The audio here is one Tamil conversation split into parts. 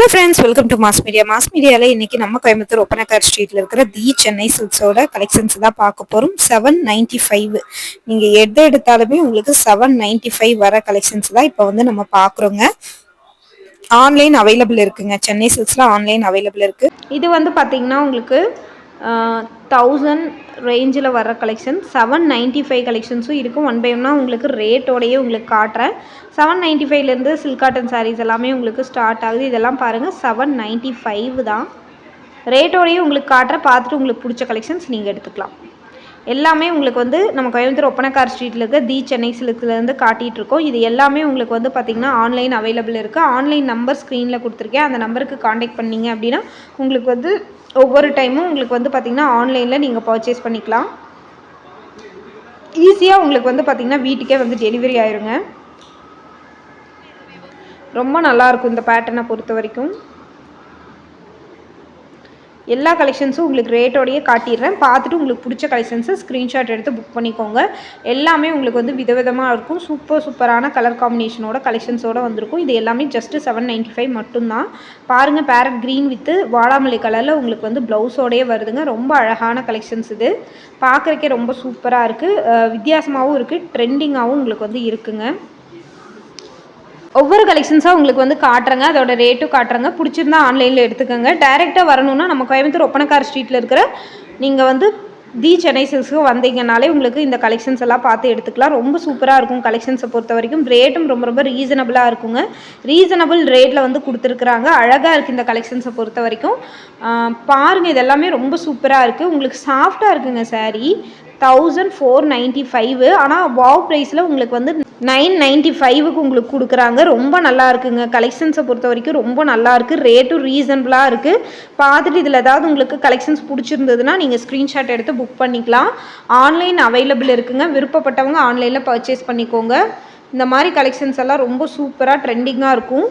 Hello friends welcome to mass media mass மீடியாவில் இன்னைக்கு நம்ம கோயம்புத்தூர் ஒப்பனக்கார் ஸ்ட்ரீட்டில் இருக்கிற தி சென்னை சில்க்ஸோட கலெக்ஷன்ஸ் தான் பார்க்க போகிறோம் செவன் நைன்டி ஃபைவ் நீங்கள் எது எடுத்தாலுமே உங்களுக்கு செவன் நைன்டி ஃபைவ் வர கலெக்ஷன்ஸ் தான் இப்போ வந்து நம்ம பார்க்குறோங்க. ஆன்லைன் அவைலபிள் இருக்குங்க. சென்னை சில்க்ஸில் ஆன்லைன் அவைலபிள் இருக்குது இது வந்து பார்த்தீங்கன்னா உங்களுக்கு தௌசண்ட் ரேஞ்சில் வர கலெக்ஷன் செவன் நைன்ட்டி ஃபைவ் கலெக்ஷன்ஸும் இருக்கும். ஒன் பை ஒன்னாக உங்களுக்கு ரேட்டோடையே உங்களுக்கு காட்டுறேன். செவன் நைன்ட்டி ஃபைவ்லேருந்து சில்க் காட்டன் சாரீஸ் எல்லாமே உங்களுக்கு ஸ்டார்ட் ஆகுது. இதெல்லாம் பாருங்கள் செவன் நைன்ட்டி ஃபைவ் தான். ரேட்டோடையே உங்களுக்கு காட்டுறேன். பார்த்துட்டு உங்களுக்கு பிடிச்ச கலெக்ஷன்ஸ் நீங்கள் எடுத்துக்கலாம். எல்லாமே உங்களுக்கு வந்து நம்ம கோயம்புத்தூர் ஒப்பனக்கார் ஸ்ட்ரீட்டில் இருக்க தி சென்னை சில்க்ஸ்லேருந்து காட்டிகிட்டு இருக்கோம். இது எல்லாமே உங்களுக்கு வந்து பார்த்திங்கன்னா ஆன்லைன் அவைலபிள் இருக்குது ஆன்லைன் நம்பர் ஸ்க்ரீனில் கொடுத்துருக்கேன். அந்த நம்பருக்கு காண்டாக்ட் பண்ணீங்க அப்படின்னா உங்களுக்கு வந்து ஒவ்வொரு டைமும் உங்களுக்கு வந்து பார்த்திங்கன்னா ஆன்லைனில் நீங்கள் பர்ச்சேஸ் பண்ணிக்கலாம். ஈஸியாக உங்களுக்கு வந்து பார்த்திங்கன்னா வீட்டுக்கே வந்து டெலிவரி ஆயிருங்க. ரொம்ப நல்லாயிருக்கும் இந்த பேட்டர்னை பொறுத்த வரைக்கும். எல்லா கலெக்ஷன்ஸும் உங்களுக்கு ரேட்டோடையே காட்டிடுறேன். பார்த்துட்டு உங்களுக்கு பிடிச்ச கலெக்ஷன்ஸை ஸ்க்ரீன்ஷாட் எடுத்து புக் பண்ணிக்கோங்க. எல்லாமே உங்களுக்கு வந்து விதவிதமாக இருக்கும். சூப்பர் சூப்பரான கலர் காம்பினேஷனோட கலெக்ஷன்ஸோடு வந்திருக்கும். இது எல்லாமே ஜஸ்ட்டு செவன் நைன்ட்டி ஃபைவ் மட்டும்தான் பாருங்கள் பேரட் க்ரீன் வித்து வாடாமல்லி கலரில் உங்களுக்கு வந்து ப்ளவுஸோடையே வருதுங்க. ரொம்ப அழகான கலெக்ஷன்ஸ் இது. பார்க்குறக்கே ரொம்ப சூப்பராக இருக்குது வித்தியாசமாகவும் இருக்குது ட்ரெண்டிங்காகவும் உங்களுக்கு வந்து இருக்குங்க. ஒவ்வொரு கலெக்ஷன்ஸாக உங்களுக்கு வந்து காட்டுறங்க. அதோட ரேட்டும் காட்டுறங்க. பிடிச்சிருந்தா ஆன்லைனில் எடுத்துக்கோங்க. டைரெக்டாக வரணும்னா நம்ம கோயம்புத்தூர் ஒப்பனக்கார் ஸ்ட்ரீட்டில் இருக்கிற நீங்கள் வந்து தி சென்னை சில்க்ஸுக்கு வந்தீங்கனாலே உங்களுக்கு இந்த கலெக்ஷன்ஸ் எல்லாம் பார்த்து எடுத்துக்கலாம். ரொம்ப சூப்பராக இருக்கும் கலெக்ஷன்ஸை பொறுத்த வரைக்கும். ரேட்டும் ரொம்ப ரொம்ப ரீசனபிளாக இருக்குங்க. ரீசனபிள் ரேட்டில் வந்து கொடுத்துருக்குறாங்க. அழகாக இருக்குது இந்த கலெக்ஷன்ஸை பொறுத்த வரைக்கும். பாருங்கள் இதெல்லாமே ரொம்ப சூப்பராக இருக்குது உங்களுக்கு சாஃப்டாக இருக்குங்க saree thousand four ninety five ஆனால் வாவ் ப்ரைஸில் உங்களுக்கு வந்து நைன் நைன்ட்டி ஃபைவுக்கு உங்களுக்கு கொடுக்குறாங்க. ரொம்ப நல்லா இருக்குங்க. கலெக்ஷன்ஸை பொறுத்த வரைக்கும் ரொம்ப நல்லா இருக்குது ரேட்டும் ரீசனபிளாக இருக்குது பார்த்துட்டு இதில் ஏதாவது உங்களுக்கு கலெக்ஷன்ஸ் பிடிச்சிருந்ததுன்னா நீங்கள் ஸ்க்ரீன்ஷாட் எடுத்து புக் பண்ணிக்கலாம். ஆன்லைன் அவைலபிள் இருக்குங்க. விருப்பப்பட்டவங்க ஆன்லைனில் பர்ச்சேஸ் பண்ணிக்கோங்க. இந்த மாதிரி கலெக்ஷன்ஸ் எல்லாம் ரொம்ப சூப்பராக ட்ரெண்டிங்காக இருக்கும்.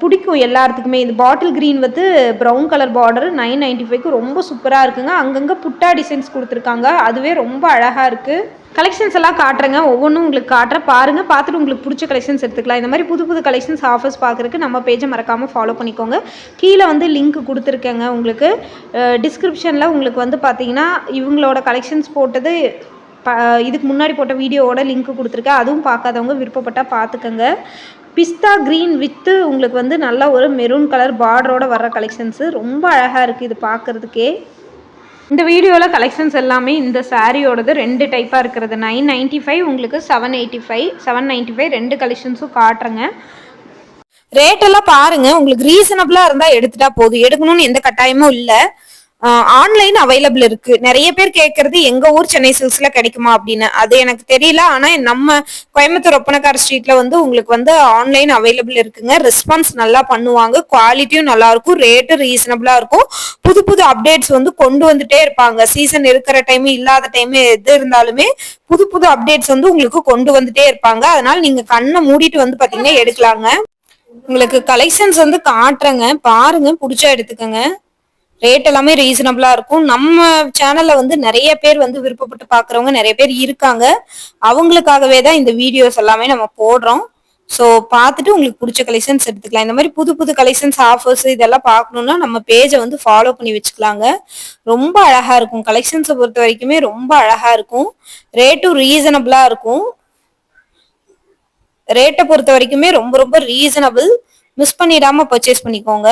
பிடிக்கும் எல்லாத்துக்குமே இது பாட்டில் க்ரீன் வந்து brown colour border nine ninety ஃபைவ்க்கு ரொம்ப சூப்பராக இருக்குங்க. அங்கங்கே புட்டா டிசைன்ஸ் கொடுத்துருக்காங்க. அதுவே ரொம்ப அழகாக இருக்குது கலெக்ஷன்ஸ் எல்லாம் காட்டுறேங்க. ஒவ்வொன்றும் உங்களுக்கு காட்டுறேன். பாருங்கள் பார்த்துட்டு உங்களுக்கு பிடிச்ச கலெக்ஷன்ஸ் எடுத்துக்கலாம். இந்த மாதிரி புது புது கலெக்ஷன்ஸ் ஆஃபர்ஸ் பார்க்குறதுக்கு நம்ம பேஜை மறக்காமல் ஃபாலோ பண்ணிக்கோங்க. கீழே வந்து லிங்க் கொடுத்துருக்கேங்க உங்களுக்கு. டிஸ்கிரிப்ஷனில் உங்களுக்கு வந்து பார்த்தீங்கன்னா இவங்களோட கலெக்ஷன்ஸ் போட்டது இதுக்கு முன்னாடி போட்ட வீடியோவோட லிங்க் கொடுத்துருக்கேன். அதுவும் பார்க்காதவங்க விருப்பப்பட்டால் பார்த்துக்கோங்க. பிஸ்தா க்ரீன் வித்து உங்களுக்கு வந்து நல்ல ஒரு மெரூன் கலர் பார்டரோட வர்ற கலெக்ஷன்ஸு ரொம்ப அழகாக இருக்குது இது பார்க்குறதுக்கே இந்த வீடியோவில் கலெக்ஷன்ஸ் எல்லாமே இந்த சாரியோடது ரெண்டு டைப்பாக இருக்கிறது. நைன் நைன்ட்டி ஃபைவ் உங்களுக்கு seven eighty five seven ninety five ரெண்டு கலெக்ஷன்ஸும் காட்டுறேங்க ரேட்டெல்லாம் பாருங்கள் உங்களுக்கு ரீசனபிளாக இருந்தால் எடுத்துட்டா போதும். எடுக்கணும்னு எந்த கட்டாயமும் இல்லை. ஆன்லைன் அவைலபிள் இருக்கு. நிறைய பேர் கேட்கறது எங்க ஊர் சென்னை சில்க்ஸ்ல கிடைக்குமா அப்படின்னு. அது எனக்கு தெரியல. ஆனா நம்ம கோயம்புத்தூர் ஒப்பனக்கார ஸ்ட்ரீட்ல வந்து உங்களுக்கு வந்து ஆன்லைன் அவைலபிள் இருக்குங்க. ரெஸ்பான்ஸ் நல்லா பண்ணுவாங்க. குவாலிட்டியும் நல்லா இருக்கும். ரேட்டும் ரீசனபிளா இருக்கும். புது புது அப்டேட்ஸ் வந்து கொண்டு வந்துட்டே இருப்பாங்க. சீசன் இருக்கிற டைம் இல்லாத டைம் எது இருந்தாலுமே புது புது அப்டேட்ஸ் வந்து உங்களுக்கு கொண்டு வந்துட்டே இருப்பாங்க. அதனால நீங்க கண்ணை மூடிட்டு வந்து பாத்தீங்கன்னா எடுக்கலாங்க. உங்களுக்கு கலெக்ஷன்ஸ் வந்து காட்டுறேங்க. பாருங்க. பிடிச்சா எடுத்துக்கங்க. ரேட் எல்லாமே ரீசனபிளா இருக்கும். நம்ம சேனல்ல வந்து நிறைய பேர் வந்து விருப்பப்பட்டு பாக்குறவங்க நிறைய பேர் இருக்காங்க. அவங்களுக்காகவே தான் இந்த வீடியோஸ் எல்லாமே நம்ம போடுறோம். ஸோ பார்த்துட்டு உங்களுக்கு பிடிச்ச கலெக்ஷன்ஸ் எடுத்துக்கலாம். இந்த மாதிரி புது புது கலெக்ஷன்ஸ் ஆஃபர்ஸ் இதெல்லாம் பார்க்கணும்னா நம்ம பேஜை வந்து ஃபாலோ பண்ணி வச்சுக்கலாங்க. ரொம்ப அழகா இருக்கும். கலெக்ஷன்ஸை பொறுத்த வரைக்குமே ரொம்ப அழகா இருக்கும். ரேட்டும் ரீசனபிளா இருக்கும். ரேட்டை பொறுத்த வரைக்குமே ரொம்ப ரொம்ப ரீசனபிள் மிஸ் பண்ணிடாம பர்ச்சேஸ் பண்ணிக்கோங்க.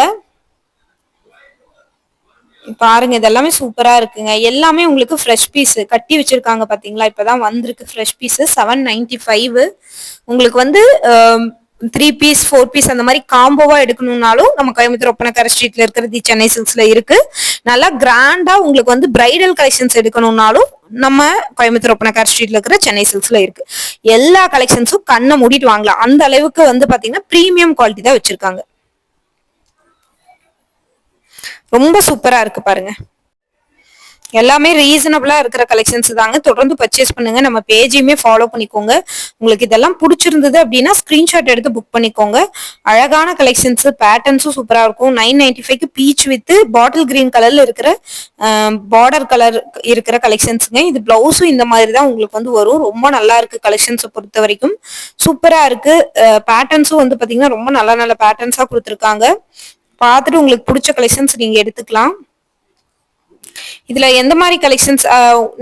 பாருங்க இதெல்லாமே சூப்பரா இருக்குங்க. எல்லாமே உங்களுக்கு ஃப்ரெஷ் பீஸ் கட்டி வச்சிருக்காங்க பாத்தீங்களா? இப்பதான் வந்திருக்கு fresh piece seven ninety five உங்களுக்கு வந்து த்ரீ பீஸ் ஃபோர் பீஸ் அந்த மாதிரி காம்போவா எடுக்கணும்னாலும் நம்ம கோயம்புத்தூர் ஒப்பனக்கார ஸ்ட்ரீட்ல இருக்கிறது சென்னை சில்க்ஸ்ல இருக்கு. நல்லா கிராண்டா உங்களுக்கு வந்து பிரைடல் கலெக்ஷன்ஸ் எடுக்கணும்னாலும் நம்ம கோயம்புத்தூர் ஒப்பனக்கார ஸ்ட்ரீட்ல இருக்கிற சென்னை சில்க்ஸ்ல இருக்கு. எல்லா கலெக்ஷன்ஸும் கண்ணை மூடிட்டு வாங்கலாம். அந்த அளவுக்கு வந்து பாத்தீங்கன்னா ப்ரீமியம் குவாலிட்டி தான் வச்சிருக்காங்க. ரொம்ப சூப்பரா இருக்கு பாருங்க. எல்லாமே ரீசனபிளா இருக்கிற கலெக்ஷன்ஸ் தாங்க. தொடர்ந்து பர்ச்சேஸ் பண்ணுங்க. நம்ம பேஜையுமே ஃபாலோ பண்ணிக்கோங்க. உங்களுக்கு இதெல்லாம் பிடிச்சிருந்தது அப்படின்னா ஸ்கிரீன்ஷாட் எடுத்து புக் பண்ணிக்கோங்க. அழகான கலெக்ஷன்ஸ் பேட்டர்ன்ஸும் சூப்பரா இருக்கும். நைன் நைன்டி ஃபைவ்க்கு பீச் வித் பாட்டில் கிரீன் கலர்ல இருக்கிற பார்டர் கலர் இருக்கிற கலெக்ஷன்ஸுங்க இது பிளவுஸும் இந்த மாதிரி தான் உங்களுக்கு வந்து வரும். ரொம்ப நல்லா இருக்கு கலெக்ஷன்ஸை பொறுத்த வரைக்கும். சூப்பரா இருக்கு. பேட்டர்ன்ஸும் வந்து பாத்தீங்கன்னா ரொம்ப நல்ல நல்ல பேட்டர்ன்ஸா கொடுத்துருக்காங்க. பார்த்துட்டு உங்களுக்கு பிடிச்ச கலெக்ஷன்ஸ் நீங்க எடுத்துக்கலாம். இதுல எந்த மாதிரி கலெக்ஷன்ஸ்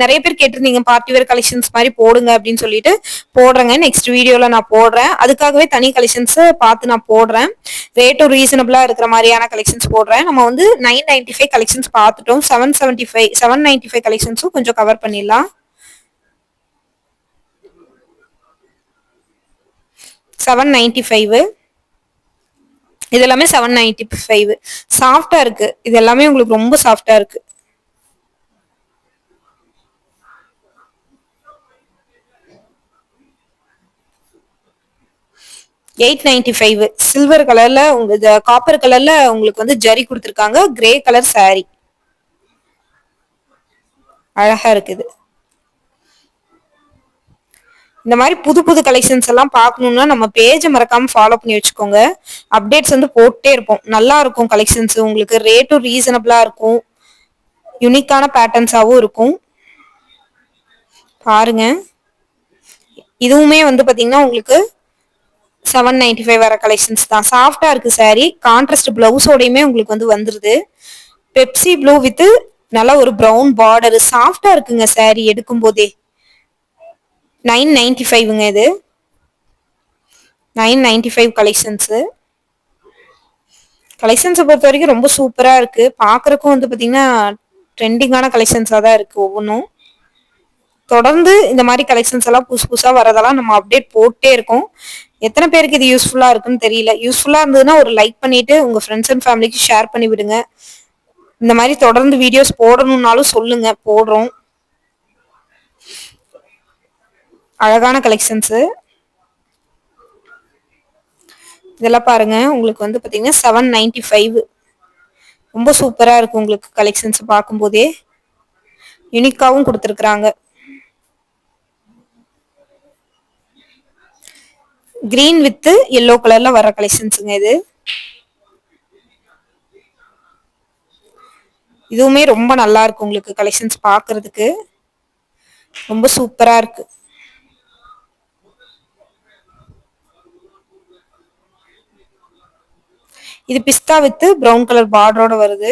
நிறைய பேர் கேட்டிருந்தீங்க பார்ட்டி வேர் கலெக்ஷன்ஸ் மாதிரி போடுங்க அப்படின்னு சொல்லிட்டு. போடுறேங்க நெக்ஸ்ட் வீடியோல நான் போடுறேன். அதுக்காகவே தனி கலெக்ஷன்ஸ் பார்த்து நான் போடுறேன். ரேட்டும் ரீசனபிளா இருக்கிற மாதிரியான கலெக்ஷன்ஸ் போடுறேன். நம்ம வந்து நைன் நைன்டி ஃபைவ் கலெக்ஷன்ஸ் பார்த்துட்டோம். Seven seventy five seven ninety five கலெக்ஷன்ஸும் கொஞ்சம் கவர் பண்ணிடலாம். செவன் நைன்டி ஃபைவ் இது எல்லாமே செவன் நைன்டி ஃபைவ் சாஃப்டா இருக்கு. இது எல்லாமே உங்களுக்கு ரொம்ப சாஃப்டா இருக்கு. எயிட் நைன்டி ஃபைவ் சில்வர் கலர்ல உங்க காப்பர் கலர்ல உங்களுக்கு வந்து ஜரி கொடுத்துருக்காங்க. கிரே கலர் சாரி அழகா இருக்குது. இந்த மாதிரி புது புது கலெக்ஷன்ஸ் எல்லாம் பார்க்கணும்னா நம்ம பேஜை மறக்காம ஃபாலோ பண்ணி வச்சுக்கோங்க. அப்டேட்ஸ் வந்து போட்டே இருப்போம். நல்லா இருக்கும் கலெக்ஷன்ஸ் உங்களுக்கு ரேட்டும் ரீசனபிளா இருக்கும். யுனிக்கான பேட்டர்ன்ஸாவும் இருக்கும். பாருங்க. இதுவுமே வந்து பாத்தீங்கன்னா உங்களுக்கு செவன் நைன்டி ஃபைவ் வர கலெக்ஷன்ஸ் தான். சாஃப்டா இருக்கு saree. கான்ட்ராஸ்ட் பிளவுஸோடையுமே உங்களுக்கு வந்து வந்துருது. பெப்சி ப்ளூ வித் நல்லா ஒரு ப்ரௌன் பார்டர் சாஃப்டா இருக்குங்க saree எடுக்கும் போதே நைன் நைன்டி ஃபைவ்ங்க இது. நைன் நைன்டி ஃபைவ் கலெக்ஷன்ஸு கலெக்ஷன்ஸை பொறுத்த வரைக்கும் ரொம்ப சூப்பராக இருக்குது பார்க்குறக்கும் வந்து பார்த்திங்கன்னா ட்ரெண்டிங்கான கலெக்ஷன்ஸாக தான் இருக்குது ஒவ்வொன்றும் தொடர்ந்து இந்த மாதிரி கலெக்ஷன்ஸ் எல்லாம் புதுசு புதுசாக வரதெல்லாம் நம்ம அப்டேட் போட்டே இருக்கோம். எத்தனை பேருக்கு இது யூஸ்ஃபுல்லாக இருக்குன்னு தெரியல. யூஸ்ஃபுல்லாக இருந்ததுன்னா ஒரு லைக் பண்ணிட்டு உங்கள் ஃப்ரெண்ட்ஸ் அண்ட் ஃபேமிலிக்கு ஷேர் பண்ணி விடுங்க இந்த மாதிரி தொடர்ந்து வீடியோஸ் போடணும்னாலும் சொல்லுங்கள் போடுறோம். அழகான கலெக்ஷன்ஸு இதெல்லாம் பாருங்க. உங்களுக்கு வந்து பார்த்தீங்கன்னா செவன் நைன்டி ஃபைவ் ரொம்ப சூப்பராக இருக்கும் உங்களுக்கு கலெக்ஷன்ஸ் பார்க்கும்போதே. யூனிக்காகவும் கொடுத்துருக்குறாங்க. கிரீன் வித்து எல்லோ கலர்ல வர கலெக்ஷன்ஸுங்க இது. இதுவுமே ரொம்ப நல்லா இருக்கு உங்களுக்கு கலெக்ஷன்ஸ் பார்க்கறதுக்கு. ரொம்ப சூப்பரா இருக்கு. இது பிஸ்தா வித்து ப்ரௌன் கலர் பார்டரோட வருது.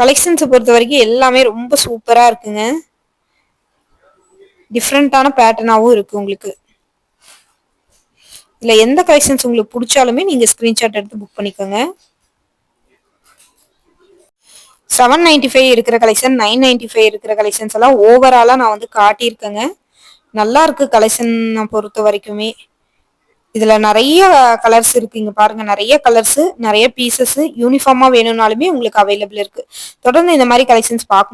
கலெக்ஷன்ஸை பொறுத்த வரைக்கும் எல்லாமே ரொம்ப சூப்பராக இருக்குங்க. டிஃப்ரெண்ட்டான பேட்டர்னாகவும் இருக்கு உங்களுக்கு. இதில் எந்த கலெக்ஷன்ஸ் உங்களுக்கு பிடிச்சாலுமே நீங்கள் ஸ்க்ரீன்ஷாட் எடுத்து புக் பண்ணிக்கோங்க. செவன் நைன்டி ஃபைவ் இருக்கிற கலெக்ஷன் நைன் நைன்டி ஃபைவ் இருக்கிற கலெக்ஷன்ஸ் எல்லாம் ஓவராலாக நான் வந்து காட்டியிருக்கேங்க. நல்லா இருக்கு கலெக்ஷன் பொறுத்த வரைக்குமே. இதுல நிறைய கலர்ஸ் இருக்கு. இங்க பாருங்க நிறைய கலர்ஸ் நிறைய பீசஸ் யூனிஃபார்மா வேணும்னாலுமே உங்களுக்கு அவைலபிள் இருக்கு. தொடர்ந்து இந்த மாதிரி கலெக்ஷன்ஸ் பார்க்கணும்.